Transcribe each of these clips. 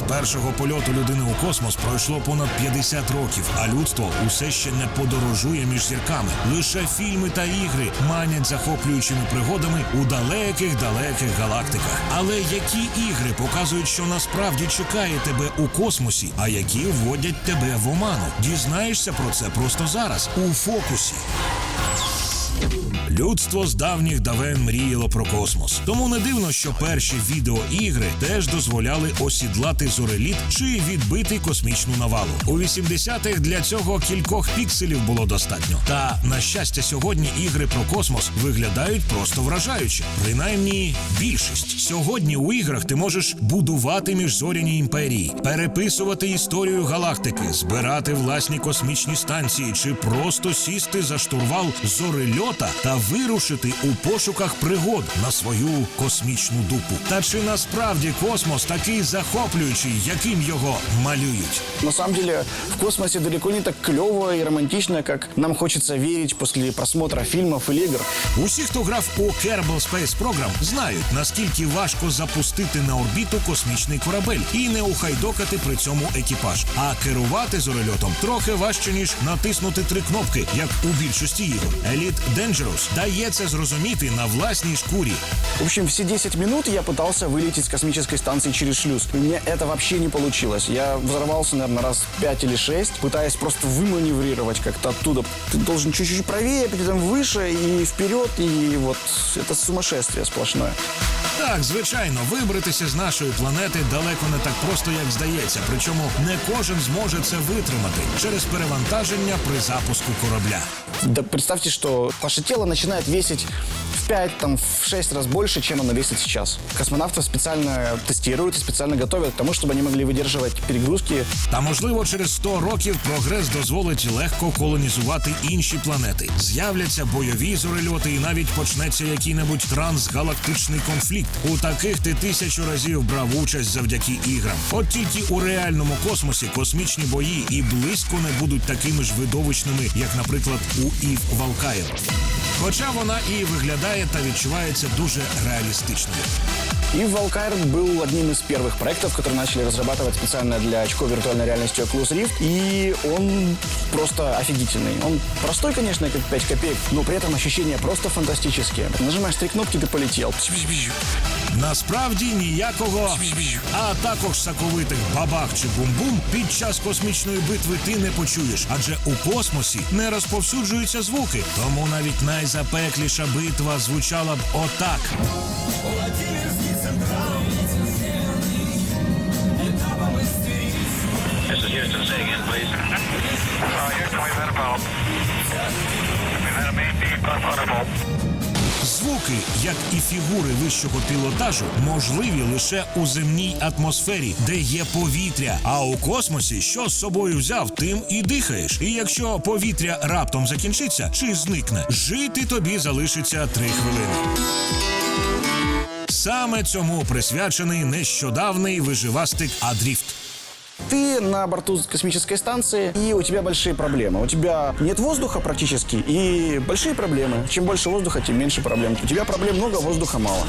З першого польоту людини у космос пройшло понад 50 років, а людство усе ще не подорожує між зірками. Лише фільми та ігри манять захоплюючими пригодами у далеких далеких галактиках. Але які ігри показують, що насправді чекає тебе у космосі, а які вводять тебе в оману? Дізнаєшся про це просто зараз у фокусі. Людство з давніх давен мріяло про космос. Тому не дивно, що перші відеоігри теж дозволяли осідлати зореліт чи відбити космічну навалу. У 80-х для цього кількох пікселів було достатньо. Та на щастя, сьогодні ігри про космос виглядають просто вражаюче. Принаймні, більшість сьогодні у іграх ти можеш будувати міжзоряні імперії, переписувати історію галактики, збирати власні космічні станції чи просто сісти за штурвал зорельота та вирушити у пошуках пригод на свою космічну дупу. Та чи насправді космос такий захоплюючий, яким його малюють? На самом деле в космосе далеко не так клево и романтично, как нам хочется верить после просмотра фильмов или игр. Усі, хто грав у Kerbal Space Program, знають, наскільки важко запустити на орбіту космічний корабель і не ухайдокати при цьому екіпаж. А керувати зорельотом трохи важче ніж натиснути три кнопки, як у більшості ігор. Elite Dangerous дає це зрозуміти на власній шкурі. В общем, все 10 минут я пытался вылететь с космической станции через шлюз. У меня это вообще не получилось. Я взорвался, наверное, раз 5 или 6, пытаясь просто выманеврировать как-то оттуда. Ты должен чуть-чуть правее, потом выше и вперед, и вот это сумасшествие сплошное. Так, звичайно, вибратися з нашої планети далеко не так просто, як здається. Причому не кожен зможе це витримати через перевантаження при запуску корабля. Да представьте, что ваше тело начинает весить в 5, там, в 6 раз больше, чем оно весит сейчас. Космонавтов специально тестируют и специально готовят к тому, чтобы они могли выдерживать перегрузки. Та можливо, через 100 років прогрес дозволить легко колонізувати інші планети. З'являться бойові зорельоти, і навіть почнеться який-небудь трансгалактичний конфлікт. У таких ти тисячу разів брав участь завдяки іграм. От тільки у реальному космосі космічні бої і близько не будуть такими ж видовищними, як, наприклад, у Ів Валкаєва. Хоча вона і виглядає та відчувається дуже реалістичною. И Valkyrie был одним из первых проектов, которые начали разрабатывать специально для очков виртуальной реальности Oculus Rift. И он просто офигительный. Он простой, конечно, как 5 копеек, но при этом ощущения просто фантастические. Нажимаешь три кнопки, ты полетел. Насправді ніякого, а також соковитих бабах чи бум-бум під час космічної битви ти не почуєш, адже у космосі не розповсюджуються звуки. Тому навіть найзапекліша битва звучала б отак. Houston. Say again, please. Uh, Houston, we've had a. We've had a main up on our Звуки, як і фігури вищого пілотажу, можливі лише у земній атмосфері, де є повітря. А у космосі, що з собою взяв, тим і дихаєш. І якщо повітря раптом закінчиться чи зникне, жити тобі залишиться три хвилини. Саме цьому присвячений нещодавний виживастик Адріфт Ты на борту космической станции, и у тебя большие проблемы. У тебя нет воздуха практически, и большие проблемы. Чем больше воздуха, тем меньше проблем. У тебя проблем много, воздуха мало.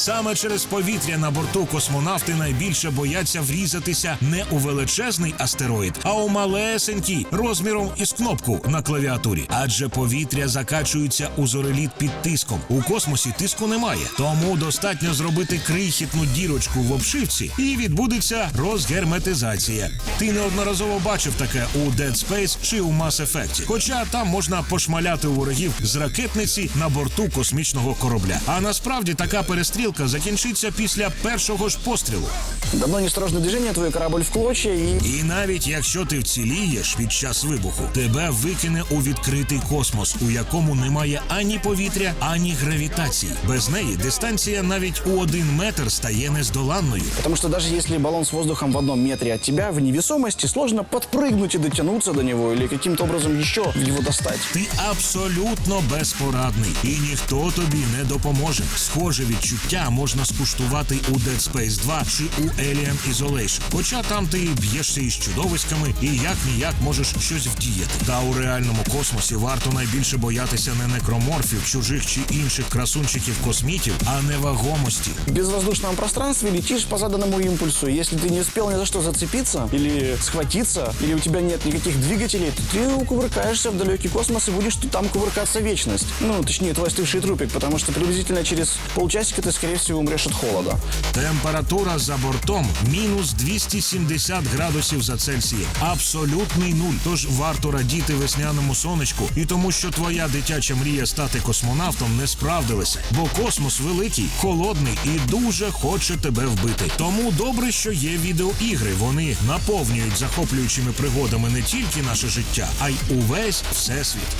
Саме через повітря на борту космонавти найбільше бояться врізатися не у величезний астероїд, а у малесенький розміром із кнопку на клавіатурі. Адже повітря закачується у зореліт під тиском. У космосі тиску немає, тому достатньо зробити крихітну дірочку в обшивці, і відбудеться розгерметизація. Ти неодноразово бачив таке у Dead Space чи у Mass Effect. Хоча там можна пошмаляти ворогів з ракетниці на борту космічного корабля. А насправді така перестрілка закінчиться після першого ж пострілу. Давно неосторожное движение, твой корабль в клочья, и І навіть якщо ти вцілієш під час вибуху, тебе викине у відкритий космос, у якому немає ані повітря, ані гравітації. Без неї дистанція навіть у один метр стає нездоланною. Потому что даже если баллон с воздухом в одном метре от тебя, в невесомости сложно подпрыгнуть и дотянуться до него или каким-то образом еще его достать. Ти абсолютно безпорадний, і ніхто тобі не допоможе. Схоже відчуття, життя можна скуштувати у Dead Space 2 чи у Alien Isolation. Хоча там ти б'єшся із чудовиськами і як ніяк можеш щось вдіяти. Та у реальному космосі варто найбільше боятися не некроморфів, чужих чи інших красунчиків космітів, а невагомості. В безвоздушном пространстве летишь по заданному импульсу. Если ты не успел ни за что зацепиться или схватиться, или у тебя нет никаких двигателей, то ты кувыркаешься в далекий космос и будешь там кувыркаться вечность. Ну, точнее, твой остывший трупик, потому что приблизительно через полчасика ты, скорее всего, умрешь холода. Температура за бортом мінус 270 градусів за Цельсієм. Абсолютний нуль. Тож варто радіти весняному сонечку і тому, що твоя дитяча мрія стати космонавтом не справдилася, бо космос великий, холодний і дуже хоче тебе вбити. Тому добре, що є відеоігри. Вони наповнюють захоплюючими пригодами не тільки наше життя, а й увесь всесвіт.